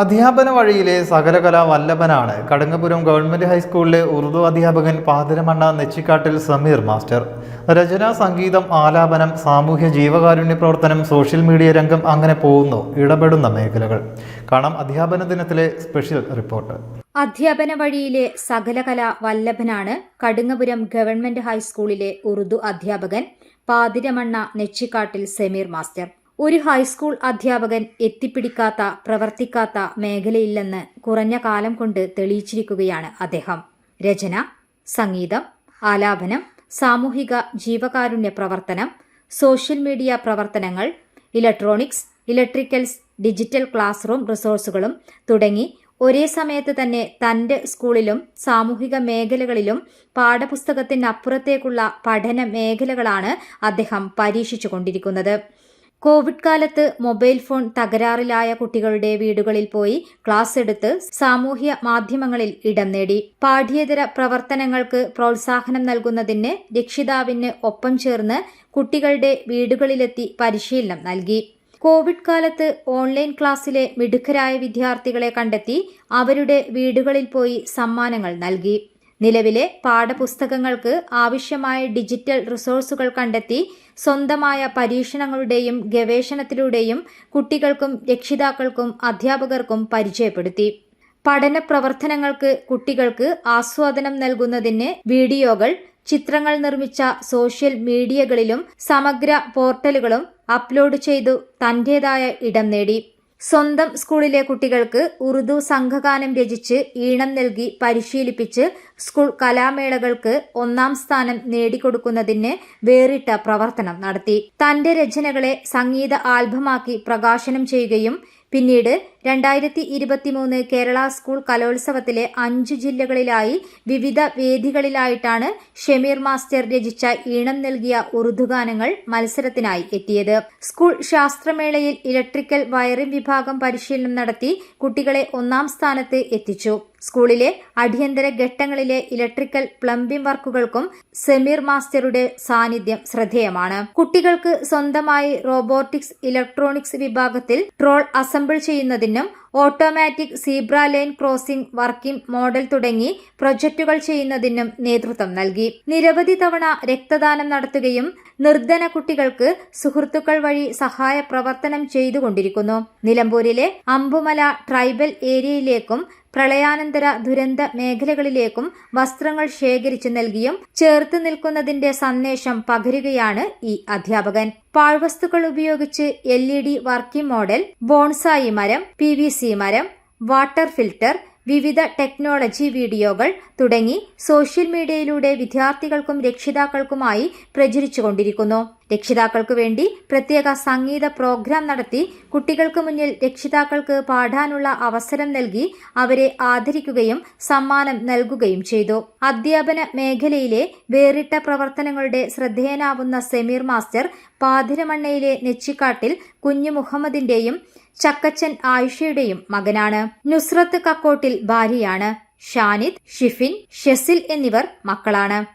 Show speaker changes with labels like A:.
A: അധ്യാപന വഴിയിലെ സകലകല വല്ലഭനാണ്. കടങ്ങപുരം ഗവൺമെന്റ് ഹൈസ്കൂളിലെ ഉറുദു അധ്യാപകൻ പാതിരമണ്ണ നെച്ചിക്കാട്ടിൽ സമീർ മാസ്റ്റർ. രചന സംഗീതം ആലാപനം സാമൂഹ്യ ജീവകാരുണ്യ പ്രവർത്തനം സോഷ്യൽ മീഡിയ രംഗം അങ്ങനെ പോകുന്നു ഇടപെടുന്ന മേഖലകൾ. കാണാം അധ്യാപന ദിനത്തിലെ സ്പെഷ്യൽ റിപ്പോർട്ട്.
B: അധ്യാപന വഴിയിലെ സകലകല വല്ലഭനാണ് കടുങ്ങപുരം ഗവൺമെന്റ് ഹൈസ്കൂളിലെ ഉറുദു അധ്യാപകൻ പാതിരമണ്ണ നെച്ചിക്കാട്ടിൽ സമീർ മാസ്റ്റർ. ഒരു ഹൈസ്കൂൾ അധ്യാപകൻ എത്തിപ്പിടിക്കാത്ത പ്രവർത്തിക്കാത്ത മേഖലയില്ലെന്ന് കുറഞ്ഞ കാലം കൊണ്ട് തെളിയിച്ചിരിക്കുകയാണ് അദ്ദേഹം. രചന സംഗീതം ആലാപനം സാമൂഹിക ജീവകാരുണ്യ പ്രവർത്തനം സോഷ്യൽ മീഡിയ പ്രവർത്തനങ്ങൾ electronics electricals digital class room റിസോഴ്സുകളും തുടങ്ങി ഒരേ സമയത്ത് തന്നെ തന്റെ സ്കൂളിലും സാമൂഹിക മേഖലകളിലും പാഠപുസ്തകത്തിനപ്പുറത്തേക്കുള്ള പഠന മേഖലകളാണ് അദ്ദേഹം പരീക്ഷിച്ചു കൊണ്ടിരിക്കുന്നത് കോവിഡ് കാലത്ത് മൊബൈൽ ഫോൺ തകരാറിലായ കുട്ടികളുടെ വീടുകളിൽ പോയി ക്ലാസ് എടുത്ത് സാമൂഹ്യ മാധ്യമങ്ങളിൽ ഇടം നേടി. പാഠ്യേതര പ്രവർത്തനങ്ങൾക്ക് പ്രോത്സാഹനം നൽകുന്നതിന് രക്ഷിതാവിന് ഒപ്പം ചേർന്ന് കുട്ടികളുടെ വീടുകളിലെത്തി പരിശീലനം നൽകി. കോവിഡ് കാലത്ത് ഓൺലൈൻ ക്ലാസ്സിലെ മിടുക്കരായ വിദ്യാർത്ഥികളെ കണ്ടെത്തി അവരുടെ വീടുകളിൽ പോയി സമ്മാനങ്ങൾ നൽകി. നിലവിലെ പാഠപുസ്തകങ്ങൾക്ക് ആവശ്യമായ ഡിജിറ്റൽ റിസോഴ്സുകൾ കണ്ടെത്തി സ്വന്തമായ പരീക്ഷണങ്ങളുടെയും ഗവേഷണത്തിലൂടെയും കുട്ടികൾക്കും രക്ഷിതാക്കൾക്കും അധ്യാപകർക്കും പരിചയപ്പെടുത്തി. പഠന പ്രവർത്തനങ്ങൾക്ക് കുട്ടികൾക്ക് ആസ്വാദനം നൽകുന്നതിന് വീഡിയോകൾ ചിത്രങ്ങൾ നിർമ്മിച്ച സോഷ്യൽ മീഡിയകളിലും സമഗ്ര പോർട്ടലുകളും അപ്ലോഡ് ചെയ്തു തന്റേതായ ഇടം നേടി. സ്വന്തം സ്കൂളിലെ കുട്ടികൾക്ക് ഉറുദു സംഘഗാനം രചിച്ച് ഈണം നൽകി പരിശീലിപ്പിച്ച് സ്കൂൾ കലാമേളകൾക്ക് ഒന്നാം സ്ഥാനം നേടിക്കൊടുക്കുന്നതിന് വേറിട്ട പ്രവർത്തനം നടത്തി. തന്റെ രചനകളെ സംഗീത ആൽബമാക്കി പ്രകാശനം ചെയ്യുകയും പിന്നീട് രണ്ടായിരത്തി ഇരുപത്തിമൂന്ന് കേരള സ്കൂൾ കലോത്സവത്തിലെ അഞ്ചു ജില്ലകളിലായി വിവിധ വേദികളിലായിട്ടാണ് ഷമീർ മാസ്റ്റർ രചിച്ച ഈണം നൽകിയ ഉറുദുഗാനങ്ങൾ മത്സരത്തിനായി എത്തിയത്. സ്കൂൾ ശാസ്ത്രമേളയിൽ ഇലക്ട്രിക്കൽ വയറിംഗ് വിഭാഗം പരിശീലനം നടത്തി കുട്ടികളെ ഒന്നാം സ്ഥാനത്ത് എത്തിച്ചു. സ്കൂളിലെ അടിയന്തര ഘട്ടങ്ങളിലെ ഇലക്ട്രിക്കൽ പ്ലംബിംഗ് വർക്കുകൾക്കും സെമീർ മാസ്റ്ററുടെ സാന്നിധ്യം ശ്രദ്ധേയമാണ്. കുട്ടികൾക്ക് സ്വന്തമായി റോബോട്ടിക്സ് ഇലക്ട്രോണിക്സ് വിഭാഗത്തിൽ ട്രോൾ അസംബിൾ ചെയ്യുന്നതിനും automatic zebra line crossing working model തുടങ്ങി പ്രൊജക്ടുകൾ ചെയ്യുന്നതിനും നേതൃത്വം നൽകി. നിരവധി തവണ രക്തദാനം നടത്തുകയും നിർധന കുട്ടികൾക്ക് സുഹൃത്തുക്കൾ വഴി സഹായ പ്രവർത്തനം ചെയ്തുകൊണ്ടിരിക്കുന്നു. നിലമ്പൂരിലെ അമ്പുമല ട്രൈബൽ ഏരിയയിലേക്കും പ്രളയാനന്തര ദുരന്ത മേഖലകളിലേക്കും വസ്ത്രങ്ങൾ ശേഖരിച്ചു നൽകിയും ചേർത്ത് നിൽക്കുന്നതിന്റെ സന്ദേശം പകരുകയാണ് ഈ അധ്യാപകൻ. പാഴ്വസ്തുക്കൾ ഉപയോഗിച്ച് L E D working model bonsai മരം പി വി സി മരം വാട്ടർ ഫിൽട്ടർ വിവിധ ടെക്നോളജി വീഡിയോകൾ തുടങ്ങി സോഷ്യൽ മീഡിയയിലൂടെ വിദ്യാർത്ഥികൾക്കും രക്ഷിതാക്കൾക്കുമായി പ്രചരിച്ചുകൊണ്ടിരിക്കുന്നു. രക്ഷിതാക്കൾക്ക് വേണ്ടി പ്രത്യേക സംഗീത പ്രോഗ്രാം നടത്തി കുട്ടികൾക്ക് മുന്നിൽ രക്ഷിതാക്കൾക്ക് പാടാനുള്ള അവസരം നൽകി അവരെ ആദരിക്കുകയും സമ്മാനം നൽകുകയും ചെയ്തു. അധ്യാപന മേഖലയിലെ വേറിട്ട പ്രവർത്തനങ്ങളുടെ ശ്രദ്ധേയനാവുന്ന സെമീർ മാസ്റ്റർ പാതിരമണ്ണയിലെ നെച്ചിക്കാട്ടിൽ കുഞ്ഞു മുഹമ്മദിന്റെയും ചക്കച്ചൻ ആയിഷയുടെയും മകനാണ്. നുസ്രത്ത് കക്കോട്ടിൽ ഭാര്യയാണ്. ഷാനിദ് ഷിഫിൻ ഷെസിൽ എന്നിവർ മക്കളാണ്.